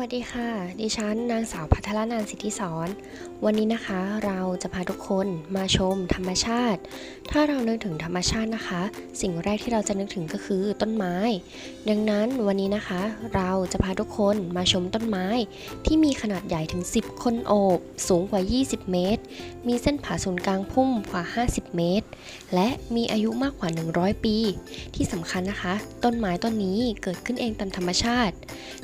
วัสดีค่ะ ดิฉันนางสาวพัทรนานสิทธิสอน วันนี้นะคะเราจะพาทุกคนมาชมธรรมชาติ ถ้าเรานึกถึงธรรมชาตินะคะ สิ่งแรกที่เราจะนึกถึงก็คือต้นไม้ ดังนั้นวันนี้นะคะ เราจะพาทุกคนมาชมต้นไม้ ที่มีขนาดใหญ่ถึง 10 คนโอบ สูงกว่า 20 เมตร มีเส้นผ่าศูนย์กลางพุ่มกว่า 50 เมตร และมีอายุมากกว่า 100 ปี ที่สำคัญนะคะ ต้นไม้ต้นนี้เกิดขึ้นเองตามธรรมชาติ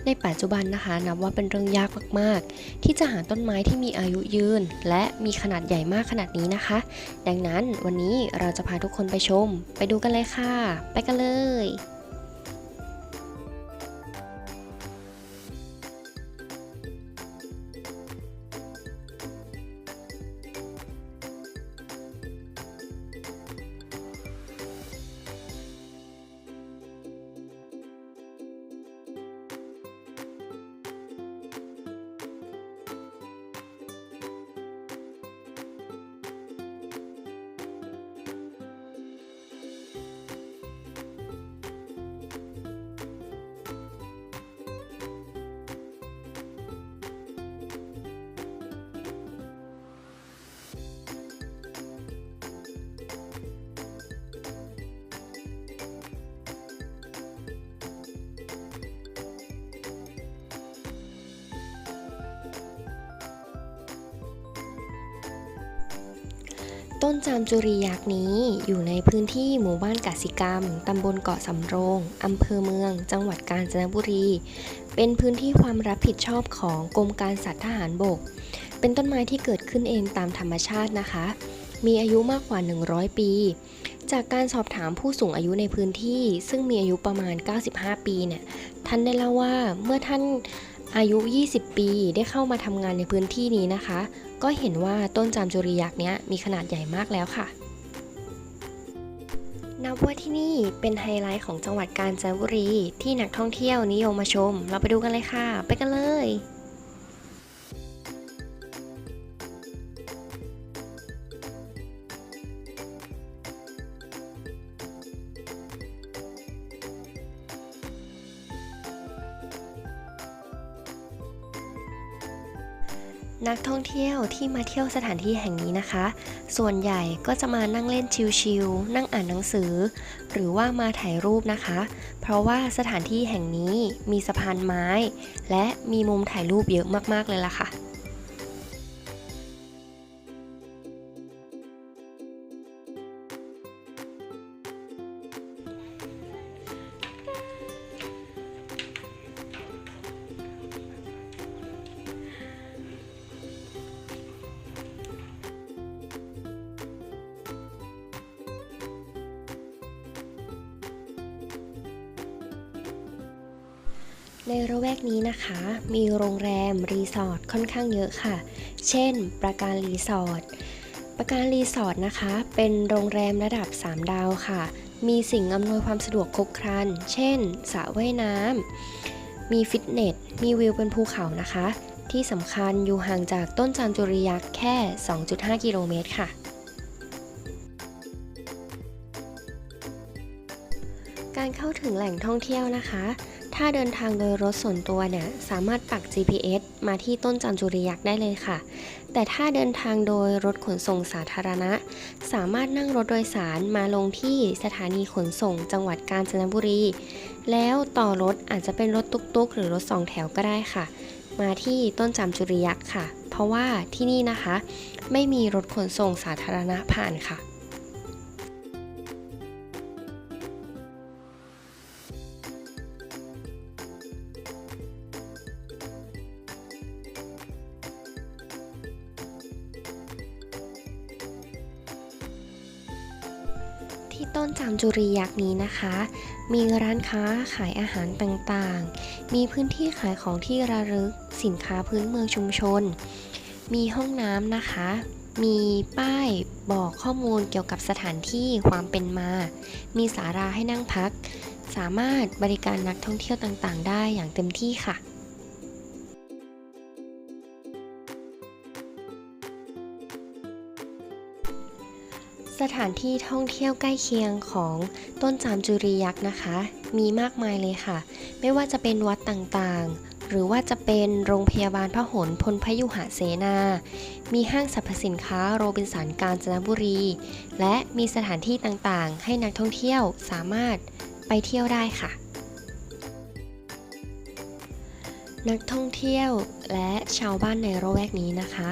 ในปัจจุบันนะคะ นับว่าเป็นเรื่องยากมากๆ ที่จะหาต้นไม้ที่มีอายุยืน และมีขนาดใหญ่มากขนาดนี้นะคะ ดังนั้นวันนี้เราจะพาทุกคนไปชม ไปดูกันเลยค่ะ ไปกันเลย ต้นจามจุรียักษ์นี้อยู่ในพื้นที่หมู่บ้านกสิกรรม ตำบลเกาะสำโรง อำเภอเมือง จังหวัดกาญจนบุรี เป็นพื้นที่ความรับผิดชอบของกรมการสัตว์ทหารบก เป็นต้นไม้ที่เกิดขึ้นเองตามธรรมชาตินะคะ มีอายุมากกว่า 100 ปี จากการสอบถามผู้สูงอายุในพื้นที่ ซึ่งมีอายุประมาณ 95 ปีเนี่ย ท่านได้เล่าว่าเมื่อท่านอายุ 20 ปีได้เข้ามาทำงานในพื้นที่นี้นะคะ ก็เห็นว่าต้นจามจุรียักษ์นี้มีขนาดใหญ่มากแล้วค่ะ นับว่าที่นี่เป็นไฮไลท์ของจังหวัดกาญจนบุรีที่นักท่องเที่ยวนิยมมาชม เราไปดูกันเลยค่ะ ไปกันเลย นักท่องเที่ยวที่มาเที่ยวสถานที่แห่งนี้นะคะ ส่วนใหญ่ก็จะมานั่งเล่นชิลๆ นั่งอ่านหนังสือ หรือว่ามาถ่ายรูปนะคะ เพราะว่าสถานที่แห่งนี้มีสะพานไม้ และมีมุมถ่ายรูปเยอะมากๆเลยล่ะค่ะ ในระแวกนี้นะคะ มีโรงแรมรีสอร์ทค่อนข้างเยอะค่ะ เช่น ประการรีสอร์ท ประการรีสอร์ทนะคะ เป็นโรงแรมระดับ 3 ดาวค่ะ มีสิ่งอำนวยความสะดวกครบครัน เช่นสระว่ายน้ำ มีฟิตเนส มีวิวเป็นภูเขานะคะ ที่สำคัญอยู่ห่างจากต้นจามจุรียักษ์แค่ 2.5 กิโลเมตรค่ะการเข้าถึงแหล่งท่องเที่ยวนะคะ ถ้าเดินทางโดยรถส่วนตัวเนี่ยสามารถปัก GPS มาที่ต้นจามจุรียักษ์ได้เลยค่ะ แต่ถ้าเดินทางโดยรถขนส่งสาธารณะ สามารถนั่งรถโดยสารมาลงที่สถานีขนส่งจังหวัดกาญจนบุรี แล้วต่อรถอาจจะเป็นรถตุ๊กๆ หรือรถสองแถวก็ได้ค่ะ มาที่ต้นจามจุรียักษ์ค่ะ เพราะว่าที่นี่นะคะ ไม่มีรถขนส่งสาธารณะผ่านค่ะ ที่ต้นจามจุรียักษ์นี้นะคะ มีร้านค้าขายอาหารต่างๆ มีพื้นที่ขายของที่ระลึก สินค้าพื้นเมืองชุมชน มีห้องน้ำนะคะ มีป้ายบอกข้อมูลเกี่ยวกับสถานที่ความเป็นมา มีศาลาให้นั่งพัก สามารถบริการนักท่องเที่ยวต่างๆ ได้อย่างเต็มที่ค่ะ สถานที่ท่องเที่ยวใกล้เคียงของต้นจามจุรียักษ์นะคะ มีมากมายเลยค่ะ ไม่ว่าจะเป็นวัดต่างๆ หรือว่าจะเป็นโรงพยาบาลพหลพลพยุหเสนา มีห้างสรรพสินค้าโรบินสันกาญจนบุรี และมีสถานที่ต่างๆ ให้นักท่องเที่ยวสามารถไปเที่ยวได้ค่ะนักท่องเที่ยวและชาวบ้านในระแวกนี้นะคะ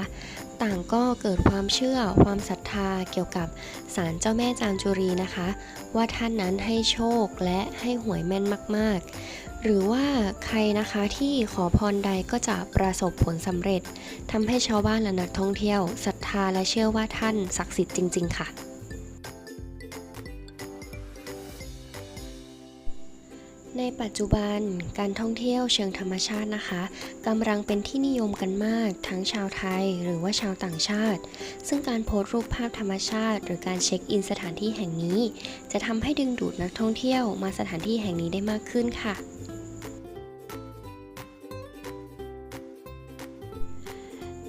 ต่างก็เกิดความเชื่อความศรัท ธาเกี่ยวกับศาลเจ้าแม่จามจุรีนะคะ ว่าท่านนั้นให้โชคและให้หวยแม่นมาก ๆ หรือว่าใครนะคะที่ขอพรใดก็จะประสบผลสำเร็จทำให้ชาวบ้านและนักท่องเที่ยวศรัทธาและเชื่อว่าท่านศักดิ์สิทธิ์จริง ๆ ค่ะ ปัจจุบันการท่องเที่ยวเชิงธรรมชาตินะคะกำลังเป็นที่นิยมกันมาก ทั้งชาวไทยหรือว่าชาวต่างชาติ ซึ่งการโพสต์รูปภาพธรรมชาติ หรือการเช็คอินสถานที่แห่งนี้ จะทำให้ดึงดูดนักท่องเที่ยวมาสถานที่แห่งนี้ได้มากขึ้นค่ะ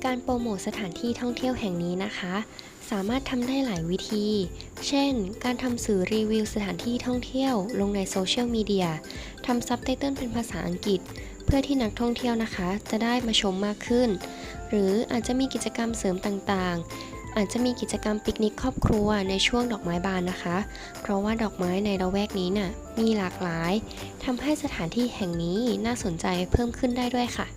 การโปรโมทสถานที่ท่องเที่ยวแห่งนี้นะคะ สามารถทำได้หลายวิธี เช่น การทำสื่อรีวิวสถานที่ท่องเที่ยว ลงในโซเชียลมีเดียทำซับไตเติลเป็นภาษาอังกฤษ เพื่อที่นักท่องเที่ยวนะคะ จะได้มาชมมากขึ้น หรืออาจจะมีกิจกรรมเสริมต่างๆ อาจจะมีกิจกรรมปิกนิกครอบครัวในช่วงดอกไม้บานนะคะ เพราะว่าดอกไม้ในละแวกนี้น่ะมีหลากหลายทำให้สถานที่แห่งนี้น่าสนใจเพิ่มขึ้นได้ด้วยค่ะ